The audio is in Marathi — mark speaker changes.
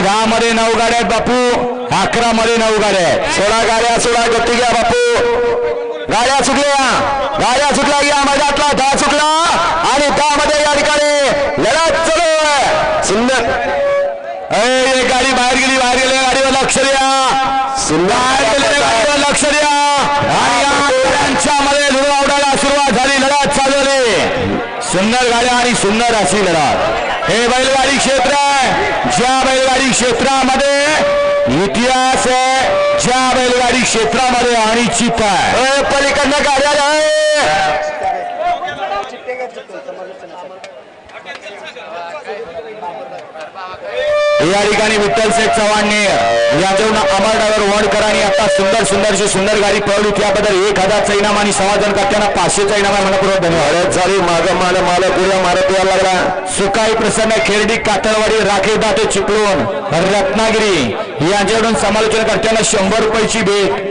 Speaker 1: दहा मध्ये नऊ गाड्या आहेत बापू. अकरा मध्ये नऊ गाड्या आहेत. सोळा गाड्या सोळा गती घ्या बापू. गाड्या सुटल्या गाड्या सुटल्या या. मैदानातला दहा सुटला. आणि दहा मध्ये या ठिकाणी लढत चालू आहे. सुंदर. अरे एक गाडी बाहेर गेली बाहेर गेली. गाडीवर लक्ष द्या. सुंदर गाडीवर लक्ष द्या. आणि या गाड्यांच्या मध्ये धुळ सुरुवात झाली. लढत चालवली सुंदर गाड्या आणि सुंदर अशी लढत. हे बैलगाडी क्षेत्र क्षेत्रामध्ये इतिहास आहे. ज्या बैलगाडी क्षेत्रामध्ये अनिश्चित आहे. अरे, पलीकडनं गाड्या आहे या ठिकाणी विठ्ठल शेठ चव्हाणने याच्यावरून अमर ड्रायव्हर वडकरांनी आता सुंदर सुंदरशी सुंदर गाडी पळवली. त्याबद्दल एक हजारचा इनाम आणि समाधान करताना पाचशेचा इनाम आहे. मनपूर्वक धन्यवाद. झाली माग मान माल पुढे मारत यायला लागला. सुकाई प्रसन्न खेरडी कातळवाडी राखीव दाते चिपळूण रत्नागिरी. यांच्याकडून समालोचन करताना शंभर रुपयाची भेट.